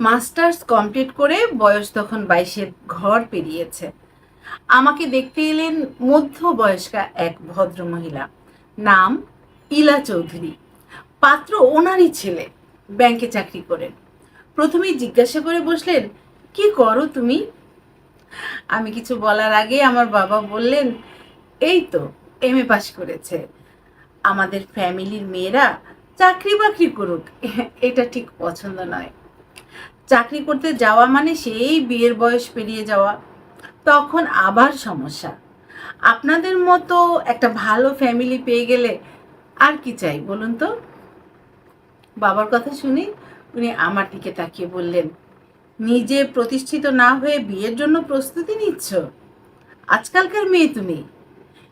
Masters complete করে বয়স তখন বাইশের ঘর পেরিয়েছে। আমাকে দেখতে এলেন মধ্য মধ্যবয়স্কা এক ভদ্র মহিলা নাম ইলা চৌধুরী। পাত্র ওনারই ছেলে, ব্যাংকে চাকরি করেন। প্রথমেই জিজ্ঞাসা করে বসলেন, কি করো তুমি? আমি কিছু বলার আগে আমার বাবা বললেন, এই তো এম এ পাশ করেছে। আমাদের ফ্যামিলির মেয়েরা চাকরি বাকরি করুক, এটা ঠিক পছন্দ নয়। চাকরি করতে যাওয়া মানে সেই বিয়ের বয়স পেরিয়ে যাওয়া, তখন আবার সমস্যা। আপনাদের মতো একটা ভালো ফ্যামিলি পেয়ে গেলে আর কি চাই বলুন তো? বাবার কথা শুনে উনি আমার দিকে তাকিয়ে বললেন, নিজে প্রতিষ্ঠিত না হয়ে বিয়ের জন্য প্রস্তুতি নিচ্ছ? আজকালকার মেয়ে তুমি।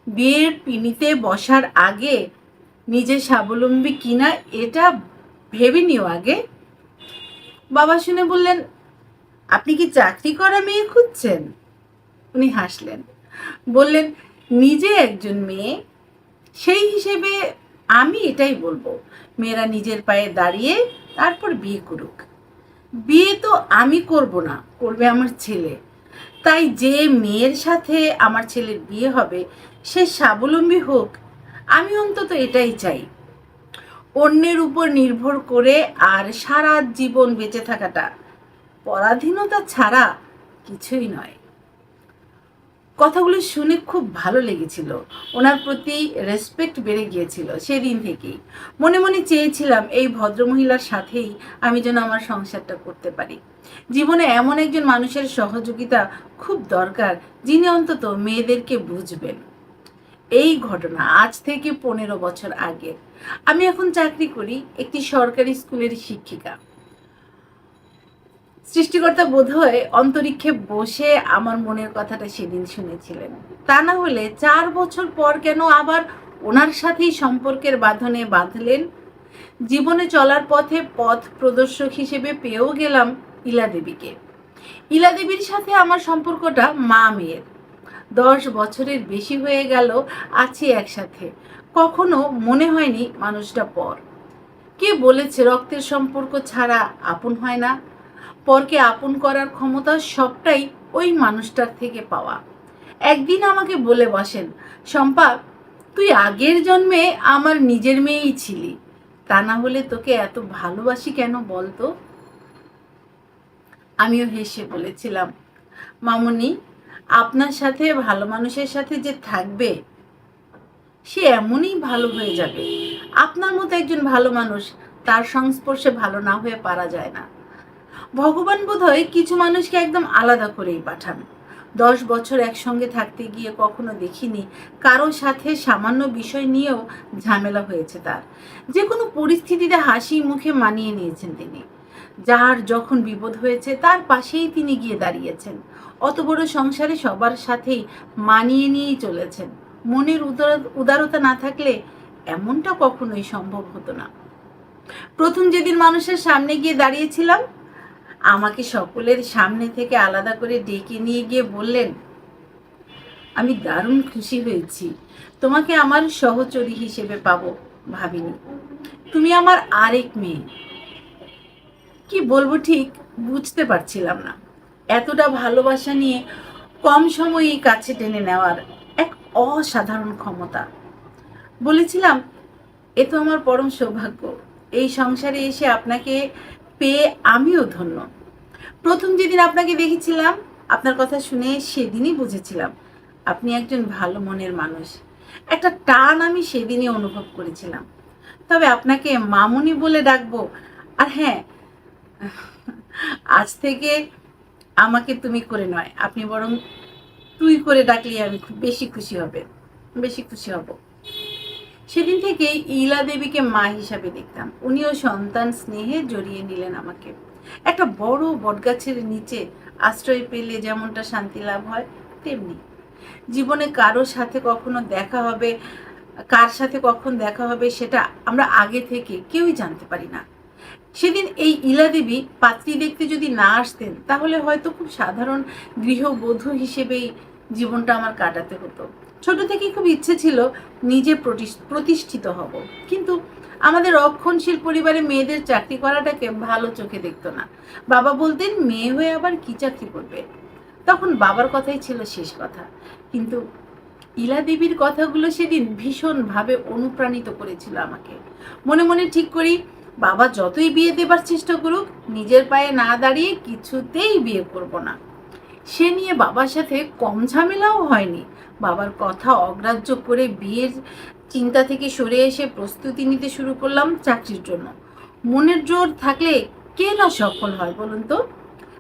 বিয়ের পিনিতে বসার আগে নিজে স্বাবলম্বী কিনা এটা ভেবে নিও আগে। বাবা শুনে বললেন, আপনি কি চাকরি করা মেয়ে খুঁজছেন? উনি হাসলেন। বললেন, নিজে একজন মেয়ে? সেই হিসেবে আমি এটাই বলব। মেয়েরা নিজের পায়ে দাঁড়িয়ে তারপর বিয়ে করুক। বিয়ে তো আমি করব না, করবে আমার ছেলে। তাই যে মেয়ের সাথে আমার ছেলের বিয়ে হবে, সে স্বাবলম্বী হোক, আমি অন্তত এটাই চাই। অন্যের উপর নির্ভর করে আর সারা জীবন বেঁচে থাকাটা পরাধীনতা ছাড়া কিছুই নয়। কথাগুলো শুনে খুব ভালো লেগেছিল। ওনার প্রতি রেসপেক্ট বেড়ে গিয়েছিল সেদিন থেকেই। মনে মনে চেয়েছিলাম এই ভদ্রমহিলার সাথেই আমি যেন আমার সংসারটা করতে পারি। জীবনে এমন একজন মানুষের সহযোগিতা খুব দরকার যিনি অন্তত মেয়েদেরকে বুঝবেন। এই ঘটনা আজ থেকে পনেরো বছর আগে। আমি এখন চাকরি করি একটি সরকারি স্কুলের শিক্ষিকা। সৃষ্টিকর্তা বোধহয় অন্তরিক্ষে বসে আমার মনের কথাটা সেদিন শুনেছিলেন। তা না হলে চার বছর পর কেন আবার ওনার সাথেই সম্পর্কের বাঁধনে বাঁধলেন? জীবনে চলার পথে পথ প্রদর্শক হিসেবে পেয়েও গেলাম ইলা দেবীকে ইলা দেবীর সাথে আমার সম্পর্কটা মা মেয়ের দশ বছরের বেশি হয়ে গেল, আছি একসাথে। কখনো মনে হয়নি মানুষটা পর। কে বলেছে রক্তের সম্পর্ক ছাড়া আপন হয় না? পরকে আপন করার ক্ষমতা সবটাই ওই মানুষটার থেকে পাওয়া। একদিন আমাকে বলে বসেন, শম্পা, তুই আগের জন্মে আমার নিজের মেয়েই ছিলি। তা না হলে তোকে এত ভালোবাসি কেন বলতো? আমিও হেসে বলেছিলাম, মামুনি আপনার সাথে, ভালো মানুষের সাথে যে থাকবে, সে এমনই ভালো হয়ে যাবে। আপনার মতো একজন ভালো মানুষ তার সংস্পর্শে ভালো না হয়ে পারা যায় না। ভগবান বোধহয় কিছু মানুষকে একদম আলাদা করেই পাঠান। দশ বছর একসঙ্গে থাকতে গিয়ে কখনো দেখিনি কারোর সাথে সামান্য বিষয় নিয়েও ঝামেলা হয়েছে তার। যে কোনো পরিস্থিতিতে হাসি মুখে মানিয়ে নিয়েছেন তিনি। যার যখন বিপদ হয়েছে, তার পাশেই তিনি গিয়ে দাঁড়িয়েছেন। অত বড় সংসারে সবার সাথেই মানিয়ে নিয়েই চলেছেন। মনের উদারতা না থাকলে এমনটা কখনোই সম্ভব হতো না। প্রথম যেদিন মানুষের সামনে গিয়ে দাঁড়িয়েছিলাম, আমাকে সকলের সামনে থেকে আলাদা করে ডেকে নিয়ে গিয়ে বললেন, আমি দারুণ খুশি হয়েছি। তোমাকে আমার সহচরী হিসেবে পাবো, ভাবিনি। তুমি আমার আরেক মেয়ে। কি বলব ঠিক বুঝতে পারছিলাম না। এতটা ভালোবাসা নিয়ে কম সময়েই কাছে টেনে নেওয়ার এক অসাধারণ ক্ষমতা। বলেছিলাম, এ তো আমার পরম সৌভাগ্য। এই সংসারে এসে আপনাকে পেয়ে আমিও ধন্য। প্রথম যেদিন আপনাকে দেখেছিলাম, আপনার কথা শুনে সেদিনই বুঝেছিলাম, আপনি একজন ভালো মনের মানুষ। একটা টান আমি সেদিনই অনুভব করেছিলাম। তবে আপনাকে মামুনি বলে ডাকবো। আর হ্যাঁ আজ থেকে আমাকে তুমি করে নয়, আপনি বরং তুই করে ডাকলে আমি খুব বেশি খুশি হবে, বেশি খুশি হব। সেদিন থেকেই ইলা দেবীকে মা হিসাবে দেখতাম। উনিও সন্তান স্নেহে জড়িয়ে নিলেন আমাকে। একটা বড় বটগাছের নিচে আশ্রয় পেলে যেমনটা শান্তি লাভ হয়, তেমনি। জীবনে কারও সাথে কখনো দেখা হবে, কার সাথে কখন দেখা হবে সেটা আমরা আগে থেকে কেউই জানতে পারি না। সেদিন এই ইলা দেবী পাত্রী দেখতে যদি না আসতেন, তাহলে হয়তো খুব সাধারণ গৃহবধূ হিসেবেই জীবনটা আমার কাটাতে হতো। ছোট থেকে খুব ইচ্ছে ছিল নিজে প্রতিষ্ঠিত হব। কিন্তু আমাদের রক্ষণশীল পরিবারে মেয়েদের চাকরি করাটাকে ভালো চোখে দেখতো না। বাবা বলতেন, মেয়ে হয়ে আবার কি চাকরি করবে? তখন বাবার কথাই ছিল শেষ কথা। কিন্তু ইলা দেবীর কথাগুলো সেদিন ভীষণভাবে অনুপ্রাণিত করেছিল আমাকে। মনে মনে ঠিক করি বাবা যতই বিয়ে দেবার চেষ্টা করুক, নিজের পায়ে না দাঁড়িয়ে কিছুতেই বিয়ে করব না। সে নিয়ে বাবার সাথে কম ঝামেলাও হয়নি। বাবার কথা অগ্রাহ্য করে বিয়ের চিন্তা থেকে সরে এসে প্রস্তুতি নিতে শুরু করলাম চাকরির জন্য। মনের জোর থাকলে কে না সফল হয় বলুন তো?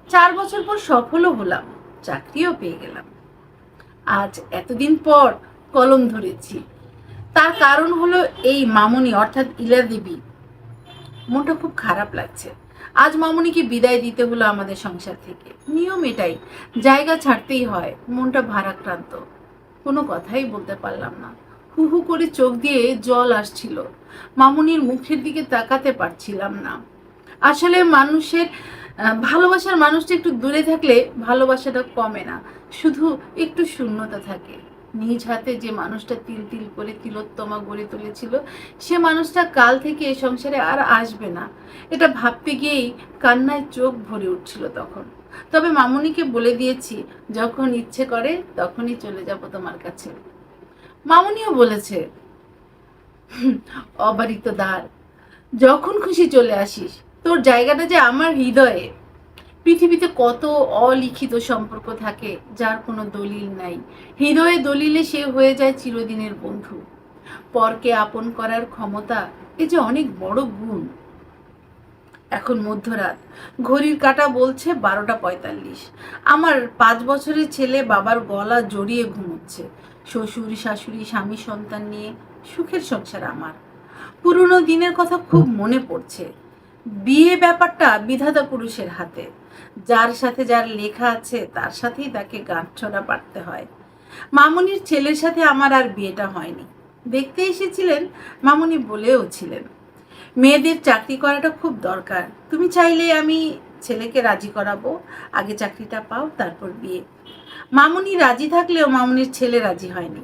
চার বছর পর সফলও হলাম, চাকরিও পেয়ে গেলাম। আজ এতদিন পর কলম ধরেছি। তার কারণ হলো এই মামুনি, অর্থাৎ ইলা দেবী মনটা খুব খারাপ লাগছে। আজ মামুনিকে বিদায় দিতে হলো আমাদের সংসার থেকে। নিয়ম এটাই, জায়গা ছাড়তেই হয়, মনটা ভারাক্রান্ত। কোনো কথাই বলতে পারলাম না। হু হু করে চোখ দিয়ে জল আসছিল। মামুনির মুখের দিকে তাকাতে পারছিলাম না। আসলে মানুষের ভালোবাসার মানুষটা একটু দূরে থাকলে ভালোবাসাটা কমে না। শুধু একটু শূন্যতা থাকে। নিজ হাতে যে মানুষটা তিল তিল করে তিলোত্তমা গড়ে তুলেছিল সে মানুষটা কাল থেকে এই সংসারে আর আসবে না। এটা ভাবতে গিয়েই কান্নায় চোখ ভরে উঠছিল তখন। তবে মামুনিকে বলে দিয়েছি যখন ইচ্ছে করে তখনই চলে যাব তোমার কাছে। মামুনিও বলেছে "হুম, অবারিত দ্বার যখন খুশি চলে আসিস তোর জায়গাটা যে আমার হৃদয়ে। পৃথিবীতে কত অলিখিত সম্পর্ক থাকে যার কোনো দলিল নাই। হৃদয়ে দলিলে সে হয়ে যায় চিরদিনের বন্ধু। পরকে আপন করার ক্ষমতা এ যে অনেক বড় গুণ। এখন মধ্যরাত। ঘড়ির কাঁটা বলছে বারোটা পঁয়তাল্লিশ। আমার পাঁচ বছরের ছেলে বাবার গলা জড়িয়ে ঘুমোচ্ছে। শ্বশুর, শাশুড়ি, স্বামী, সন্তান নিয়ে সুখের সংসার আমার। পুরনো দিনের কথা খুব মনে পড়ছে। বিয়ে ব্যাপারটা বিধাতা পুরুষের হাতে। যার সাথে যার লেখা আছে, তার সাথেই তাকে গাঁটছড়া পাড়তে হয়। মামুনির ছেলের সাথে আমার আর বিয়েটা হয়নি। দেখতে এসেছিলেন, মামুনি বলেও ছিলেন, মেয়েদের চাকরি করাটা খুব দরকার। তুমি চাইলে আমি ছেলেকে রাজি করাবো। আগে চাকরিটা পাও, তারপর বিয়ে। মামুনি রাজি থাকলেও মামুনির ছেলে রাজি হয়নি।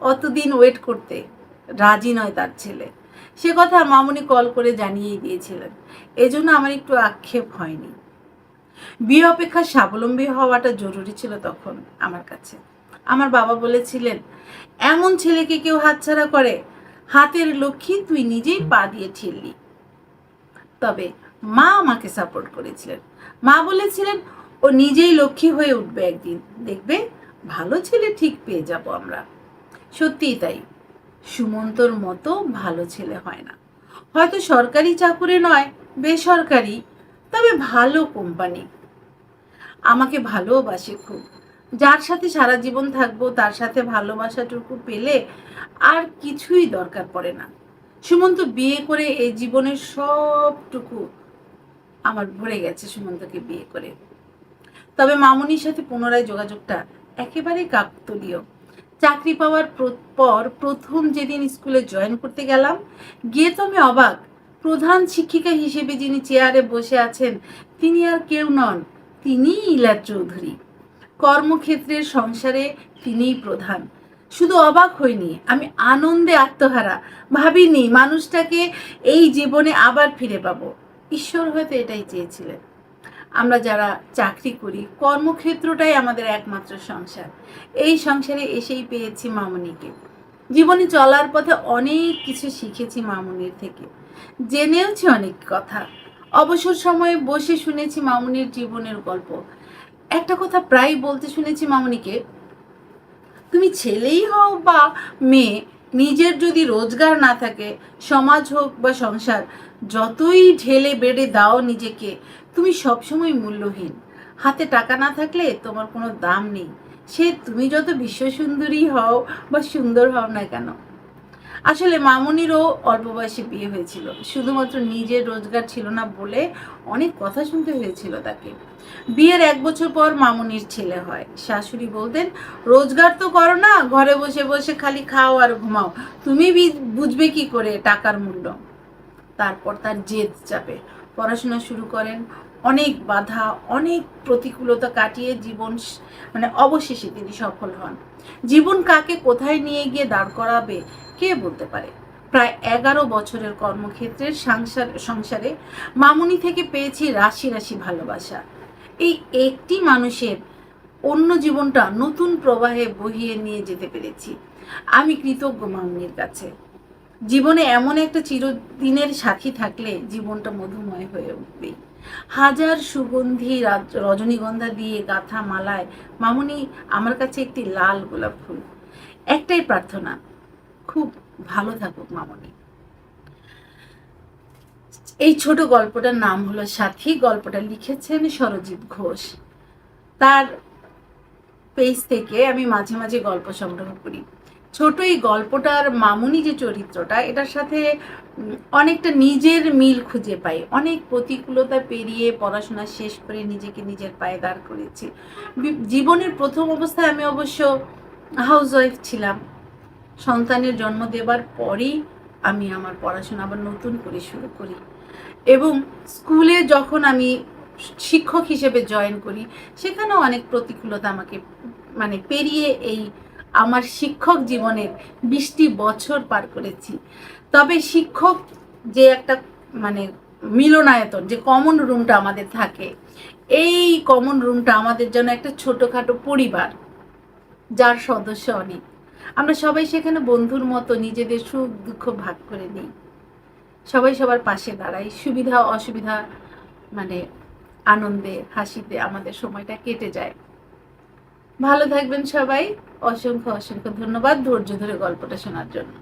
অতদিন ওয়েট করতে, রাজি নয় তার ছেলে। সে কথা মামুনি কল করে জানিয়েই দিয়েছিলেন। এজন্য আমার একটু আক্ষেপ হয়নি। বিয়ে অপেক্ষা স্বাবলম্বী হওয়াটা জরুরি ছিল তখন আমার কাছে। আমার বাবা বলেছিলেন, এমন ছেলেকে কেউ হাতছাড়া করে, হাতের লক্ষ্মী তুই নিজেই পা দিয়ে ঠেললি। তবে মা আমাকে সাপোর্ট করেছিলেন। মা বলেছিলেন, ও নিজেই লক্ষ্মী হয়ে উঠবে একদিন। দেখবে, ভালো ছেলে ঠিক পেয়ে যাব আমরা। সত্যিই তাই। সুমন্তর মতো ভালো ছেলে হয় না। হয়তো সরকারি চাকুরে নয়, বেসরকারি তবে ভালো কোম্পানি আমাকে ভালোবাসে খুব। যার সাথে সারা জীবন থাকব, তার সাথে ভালোবাসাটুকু পেলে আর কিছুই দরকার পড়ে না। সুমন্ত বিয়ে করে এই জীবনের সবটুকু আমার ভরে গেছে সুমন্তকে বিয়ে করে। তবে মামুনির সাথে পুনরায় যোগাযোগটা একেবারে কাকতলীয়। চাকরি পাওয়ার পর প্রথম যেদিন স্কুলে জয়েন করতে গেলাম, গিয়ে তো আমি অবাক প্রধান শিক্ষিকা হিসেবে যিনি চেয়ারে বসে আছেন, তিনি আর কেউ নন, তিনিই ইলা চৌধুরী। কর্মক্ষেত্রের সংসারে তিনিই প্রধান। শুধু অবাক হইনি, আমি আনন্দে আত্মহারা। ভাবিনি মানুষটাকে এই জীবনে আবার ফিরে পাবো। ঈশ্বর হয়তো এটাই চেয়েছিলেন। আমরা যারা চাকরি করি, কর্মক্ষেত্রটাই আমাদের একমাত্র সংসার। এই সংসারে এসেই পেয়েছি মামুনিকে। জীবনে চলার পথে অনেক কিছু শিখেছি মামুনির থেকে। জেনেওছি অনেক কথা। অবসর সময়ে বসে শুনেছি মামুনির জীবনের গল্প। একটা কথা প্রায় বলতে শুনেছি মামুনিকে, তুমি ছেলেই হও বা মেয়ে, নিজের যদি রোজগার না থাকে, সমাজ হোক বা সংসার, যতই ঢেলে বেড়ে দাও নিজেকে, তুমি সবসময় মূল্যহীন। হাতে টাকা না থাকলে তোমার কোনো দাম নেই। সে তুমি যত বিশ্ব সুন্দরী হও বা সুন্দর হও না কেন আসলে মামুনিরও অল্প বয়সে বিয়ে হয়েছিল। শুধুমাত্র নিজের রোজগার ছিল না বলে অনেক কথা শুনতে হয়েছিল তাকে। বিয়ের এক বছর পর মামুনির ছেলে হয়। শাশুড়ি বলতেন, রোজগার তো করো না, ঘরে বসে বসে খালি খাও আর ঘুমাও। তুমি বুঝবে কি করে টাকার মূল্য? তারপর তার জেদ চাপে। পড়াশোনা শুরু করেন অনেক বাধা, অনেক প্রতিকূলতা কাটিয়ে জীবন মানে অবশেষে তিনি সফল হন। জীবন কাকে কোথায় নিয়ে গিয়ে দাঁড় করাবে, কে বলতে পারে? প্রায় এগারো বছরের কর্মক্ষেত্রের সংসার, সংসারে মামুনি থেকে পেয়েছি রাশি রাশি ভালোবাসা। এই একটি মানুষের অন্য জীবনটা নতুন প্রবাহে বহিয়ে নিয়ে যেতে পেরেছি। আমি কৃতজ্ঞ মামুনির কাছে। জীবনে এমন একটা চিরদিনের সাথী থাকলে জীবনটা মধুময় হয়ে উঠবে। হাজার সুগন্ধি রাজ- রজনীগন্ধা দিয়ে গাঁথা মালায়, মামুনি আমার কাছে একটি লাল গোলাপ ফুল। একটাই প্রার্থনা, খুব ভালো থাকুক মামুনি। এই ছোট গল্পটার নাম হলো সাথী, গল্পটা লিখেছেন সরজিৎ ঘোষ। তার পেজ থেকে আমি মাঝে মাঝে গল্প সংগ্রহ করি। ছোট এই গল্পটার মামুনি যে চরিত্রটা, এটার সাথে অনেকটা নিজের মিল খুঁজে পাই। অনেক প্রতিকূলতা পেরিয়ে পড়াশোনা শেষ করে নিজেকে নিজের পায়ে দাঁড় করেছি জীবনের প্রথম অবস্থায় আমি অবশ্য হাউস ওয়াইফ ছিলাম। সন্তানের জন্ম দেবার পরেই আমি আমার পড়াশোনা আবার নতুন করে শুরু করি। এবং স্কুলে যখন আমি শিক্ষক হিসেবে জয়েন করি, সেখানেও অনেক প্রতিকূলতা আমাকে মানে পেরিয়ে এই আমার শিক্ষক জীবনের বিশটি বছর পার করেছি। তবে শিক্ষক যে একটা মানে মিলনায়তন, যে কমন রুমটা আমাদের থাকে, এই কমন রুমটা আমাদের জন্য একটা ছোটোখাটো পরিবার, যার সদস্য অনেক। আমরা সবাই সেখানে বন্ধুর মতো নিজেদের সুখ দুঃখ ভাগ করে নিই। সবাই সবার পাশে দাঁড়াই। সুবিধা, অসুবিধা মানে আনন্দে, হাসিতে আমাদের সময়টা কেটে যায়। ভালো থাকবেন সবাই। অসংখ্য অসংখ্য ধন্যবাদ ধৈর্য ধরে গল্পটা শোনার জন্য।